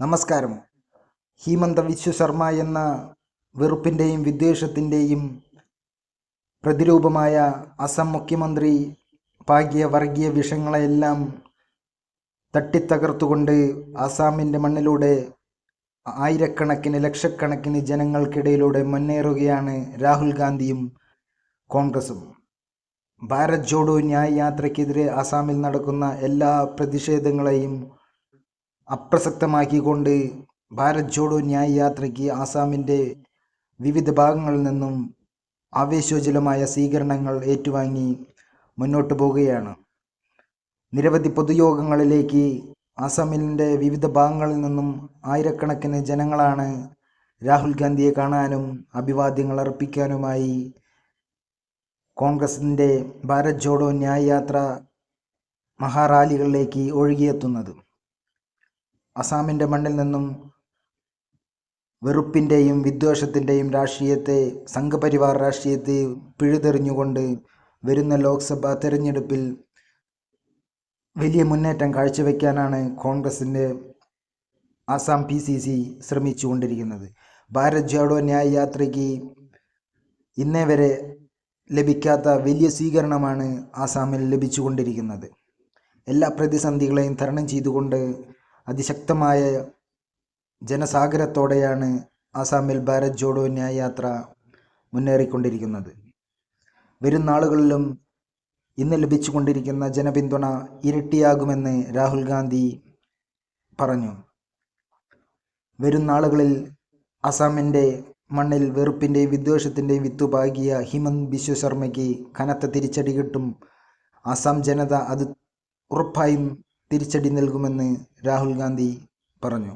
നമസ്കാരം. ഹീമന്ത വിശ്വശർമ്മ എന്ന വെറുപ്പിന്റെയും വിദ്വേഷത്തിന്റെയും പ്രതിരൂപമായ അസം മുഖ്യമന്ത്രി പാകിയ വർഗീയ വിഷങ്ങളെല്ലാം തട്ടിത്തകർത്തുകൊണ്ട് ആസാമിന്റെ മണ്ണിലൂടെ ആയിരക്കണക്കിന് ലക്ഷക്കണക്കിന് ജനങ്ങൾക്കിടയിലൂടെ മുന്നേറുകയാണ് രാഹുൽ ഗാന്ധിയും കോൺഗ്രസും. ഭാരത് ജോഡോ ന്യായ യാത്രയ്ക്കെതിരെ ആസാമിൽ നടക്കുന്ന എല്ലാ പ്രതിഷേധങ്ങളെയും അപ്രസക്തമാക്കിക്കൊണ്ട് ഭാരത് ജോഡോ ന്യായ് യാത്രയ്ക്ക് ആസാമിന്റെ വിവിധ ഭാഗങ്ങളിൽ നിന്നും ആവേശോജ്വലമായ സ്വീകരണങ്ങൾ ഏറ്റുവാങ്ങി മുന്നോട്ട് പോവുകയാണ്. നിരവധി പൊതുയോഗങ്ങളിലേക്ക് ആസാമിന്റെ വിവിധ ഭാഗങ്ങളിൽ നിന്നും ആയിരക്കണക്കിന് ജനങ്ങളാണ് രാഹുൽ ഗാന്ധിയെ കാണാനും അഭിവാദ്യങ്ങൾ അർപ്പിക്കാനുമായി കോൺഗ്രസിന്റെ ഭാരത് ജോഡോ ന്യായ് യാത്ര മഹാറാലികളിലേക്ക് ഒഴുകിയെത്തുന്നത്. അസാമിന്റെ മണ്ണിൽ നിന്നും വെറുപ്പിന്റെയും വിദ്വേഷത്തിന്റെയും രാഷ്ട്രീയത്തെ സംഘപരിവാർ രാഷ്ട്രീയത്തെ പിഴുതെറിഞ്ഞുകൊണ്ട് വരുന്ന ലോക്സഭാ തെരഞ്ഞെടുപ്പിൽ വലിയ മുന്നേറ്റം കാഴ്ചവെക്കാനാണ് കോൺഗ്രസിന്റെ ആസാം പി സി സി ശ്രമിച്ചുകൊണ്ടിരിക്കുന്നത്. ഭാരത് ജോഡോ ന്യായ് യാത്രയ്ക്ക് ഇന്നേ വരെ ലഭിക്കാത്ത വലിയ സ്വീകരണമാണ് ആസാമിൽ ലഭിച്ചുകൊണ്ടിരിക്കുന്നത്. എല്ലാ പ്രതിസന്ധികളെയും തരണം ചെയ്തുകൊണ്ട് അതിശക്തമായ ജനസാഗരത്തോടെയാണ് ആസാമിൽ ഭാരത് ജോഡോ ന്യായ യാത്ര മുന്നേറിക്കൊണ്ടിരിക്കുന്നത്. വരും നാളുകളിലും ഇന്ന് ലഭിച്ചുകൊണ്ടിരിക്കുന്ന ജനപിന്തുണ ഇരട്ടിയാകുമെന്ന് രാഹുൽ ഗാന്ധി പറഞ്ഞു. വരും നാളുകളിൽ അസാമിന്റെ മണ്ണിൽ വെറുപ്പിന്റെയും വിദ്വേഷത്തിന്റെയും വിത്തു പാകിയ ഹിമന്ത് ബിശ്വ ശർമ്മയ്ക്ക് കനത്ത തിരിച്ചടി കിട്ടും. അസാം ജനത അത് ഉറപ്പായും തിരിച്ചടി നൽകുമെന്ന് രാഹുൽ ഗാന്ധി പറഞ്ഞു.